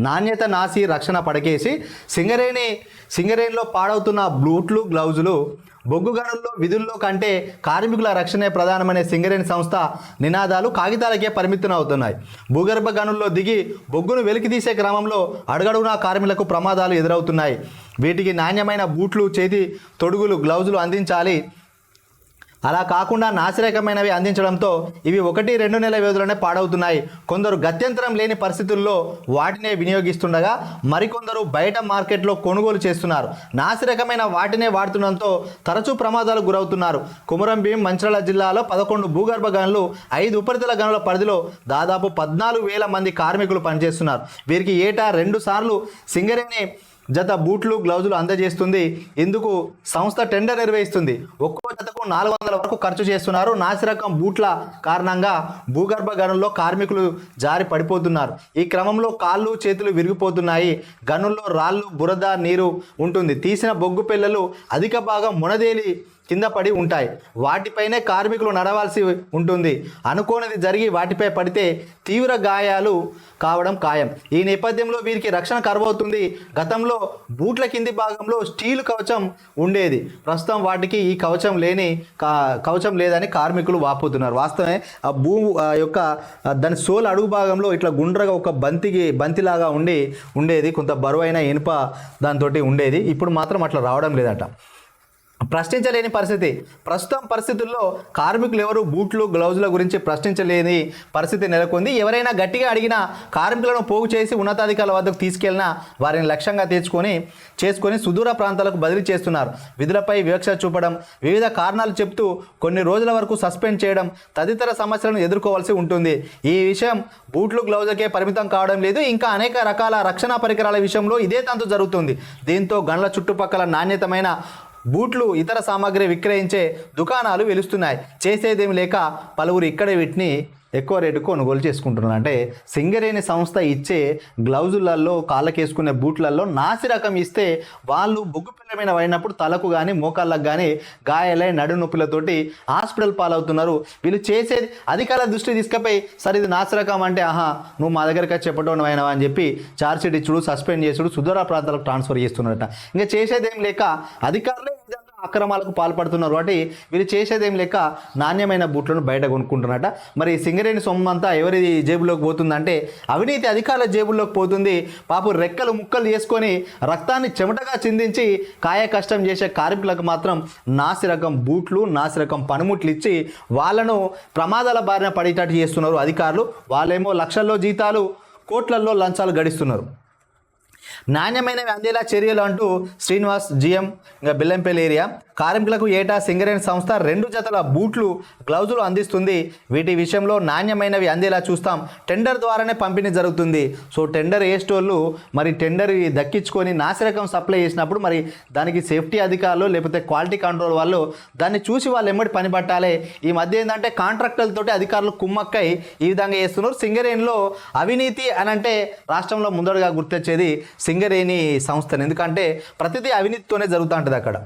నాణ్యత నాసి రక్షణ పడకేసి సింగరేణి సింగరేణిలో పాడవుతున్న బ్లూట్లు గ్లౌజులు బొగ్గు గనుల్లో విధుల్లో కంటే కార్మికుల రక్షణే ప్రధానమనే సింగరేణి సంస్థ నినాదాలు కాగితాలకే పరిమితం అవుతున్నాయి భూగర్భ గనుల్లో దిగి బొగ్గును వెలికితీసే క్రమంలో అడుగడుగునా కార్మికులకు ప్రమాదాలు ఎదురవుతున్నాయి. వీటికి నాణ్యమైన బూట్లు చేతి తొడుగులు గ్లౌజులు అందించాలి. అలా కాకుండా నాసిరకమైనవి అందించడంతో ఇవి ఒకటి రెండు నెలల వ్యవధిలోనే పాడవుతున్నాయి. కొందరు గత్యంతరం లేని పరిస్థితుల్లో వాటినే వినియోగిస్తుండగా మరికొందరు బయట మార్కెట్లో కొనుగోలు చేస్తున్నారు. నాసిరకమైన వాటినే వాడుతుండడంతో తరచూ ప్రమాదాలకు గురవుతున్నారు. కుమరం భీం మంచిర్యాల జిల్లాలో పదకొండు భూగర్భ గనులు ఐదు ఉపరితల గనుల పరిధిలో దాదాపు పద్నాలుగు వేల మంది కార్మికులు పనిచేస్తున్నారు. వీరికి ఏటా రెండు సార్లు సింగరేణి జత బూట్లు గ్లౌజులు అందజేస్తుంది. ఇందుకు సంస్థ టెండర్ నిర్వహిస్తుంది. ఒక్కో జతకు నాలుగు వందల వరకు ఖర్చు చేస్తున్నారు. నాసిరకం బూట్ల కారణంగా భూగర్భ గనుల్లో కార్మికులు జారి పడిపోతున్నారు. ఈ క్రమంలో కాళ్ళు చేతులు విరిగిపోతున్నాయి. గనుల్లో రాళ్ళు బురద నీరు ఉంటుంది. తీసిన బొగ్గు పిల్లలు అధిక భాగం మునదేలి కింద పడి ఉంటాయి. వాటిపైనే కార్మికులు నడవాల్సి ఉంటుంది. అనుకోనిది జరిగి వాటిపై పడితే తీవ్ర గాయాలు కావడం ఖాయం. ఈ నేపథ్యంలో వీరికి రక్షణ కరువవుతుంది. గతంలో బూట్ల కింది భాగంలో స్టీల్ కవచం ఉండేది. ప్రస్తుతం వాటికి ఈ కవచం లేని కా- కవచం లేదని కార్మికులు వాపోతున్నారు. వాస్తవమే ఆ భూ ఆ యొక్క దాని సోల్ అడుగు భాగంలో ఇట్లా గుండ్రగా ఒక బంతికి బంతిలాగా ఉండి ఉండేది. కొంత బరువైన ఇనుప దాంతో ఉండేది. ఇప్పుడు మాత్రం అట్లా రావడం లేదట. ప్రశ్నించలేని పరిస్థితి. ప్రస్తుతం పరిస్థితుల్లో కార్మికులు ఎవరు బూట్లు గ్లౌజుల గురించి ప్రశ్నించలేని పరిస్థితి నెలకొంది. ఎవరైనా గట్టిగా అడిగినా కార్మికులను పోగు చేసి ఉన్నతాధికారుల వద్దకు తీసుకెళ్ళినా వారిని లక్ష్యంగా తెచ్చుకొని చేసుకొని సుదూర ప్రాంతాలకు బదిలీ చేస్తున్నారు. విధులపై వివక్ష చూపడం వివిధ కారణాలు చెప్తూ కొన్ని రోజుల వరకు సస్పెండ్ చేయడం తదితర సమస్యలను ఎదుర్కోవాల్సి ఉంటుంది. ఈ విషయం బూట్లు గ్లౌజులకే పరిమితం కావడం లేదు. ఇంకా అనేక రకాల రక్షణ పరికరాల విషయంలో ఇదే తంతు జరుగుతుంది. దీంతో గండ్ల చుట్టుపక్కల నాణ్యతమైన బూట్లు ఇతర సామాగ్రి విక్రయించే దుకాణాలు వెలుస్తున్నాయి. చేసేదేమి లేక పలువురు ఇక్కడే వీటిని ఎక్కువ రేటు కొనుగోలు చేసుకుంటున్నారు. అంటే సింగరేణి సంస్థ ఇచ్చే గ్లౌజులలో కాళ్ళకేసుకునే బూట్లలో నాసి రకం ఇస్తే వాళ్ళు బొగ్గు పడినప్పుడు తలకు కానీ మోకాళ్ళకు కానీ గాయాలై నడు నొప్పులతోటి హాస్పిటల్ పాలవుతున్నారు. వీళ్ళు చేసేది అధికారుల దృష్టి తీసుకపోయి సరే ఇది నాసి రకం అంటే ఆహా నువ్వు మా దగ్గరికి వచ్చి చెప్పడం అయినవా? అని చెప్పి ఛార్జ్షీట్ ఇచ్చుడు సస్పెండ్ చేసుడు సుదూర ప్రాంతాలకు ట్రాన్స్ఫర్ చేస్తున్నారట. ఇంకా చేసేదేం లేక అధికారులే అక్రమాలకు పాల్పడుతున్నారు. అంటే వీళ్ళు చేసేదేం లేక నాణ్యమైన బూట్లను బయట కొనుక్కుంటున్నట మరి సింగరేణి సొమ్ము అంతా ఎవరి జేబులోకి పోతుందంటే అవినీతి అధికారుల జేబుల్లోకి పోతుంది. పాపు రెక్కలు ముక్కలు చేసుకొని రక్తాన్ని చెమటగా చిందించి కాయ కష్టం చేసే కార్మికులకు మాత్రం నాసిరకం బూట్లు నాసిరకం పనిముట్లు ఇచ్చి వాళ్ళను ప్రమాదాల బారిన పడేటట్టు చేస్తున్నారు అధికారులు. వాళ్ళేమో లక్షల్లో జీతాలు కోట్లల్లో లంచాలు గడిస్తున్నారు. నాణ్యమైనవి అందేలా చర్యలు అంటూ శ్రీనివాస్ జిఎం ఇంకా బెల్లంపల్లి ఏరియా కార్మికులకు ఏటా సింగరేణి సంస్థ రెండు జతల బూట్లు గ్లౌజులు అందిస్తుంది. వీటి విషయంలో నాణ్యమైనవి అందేలా చూస్తాం. టెండర్ ద్వారానే పంపిణీ జరుగుతుంది. సో టెండర్ వేసేటోళ్ళు మరి టెండర్ దక్కించుకొని నాసిరకం సప్లై చేసినప్పుడు మరి దానికి సేఫ్టీ అధికారులు లేకపోతే క్వాలిటీ కంట్రోల్ వాళ్ళు దాన్ని చూసి వాళ్ళు ఎమ్మడి పని పట్టాలి. ఈ మధ్య ఏంటంటే కాంట్రాక్టర్లతోటి అధికారులు కుమ్మక్కై ఈ విధంగా చేస్తున్నారు. సింగరేణిలో అవినీతి అని అంటే రాష్ట్రంలో ముందడుగా గుర్తొచ్చేది. సింగరేణి సంస్థను. ఎందుకంటే ప్రతిదీ అవినీతితోనే జరుగుతూ ఉంటుంది అక్కడ.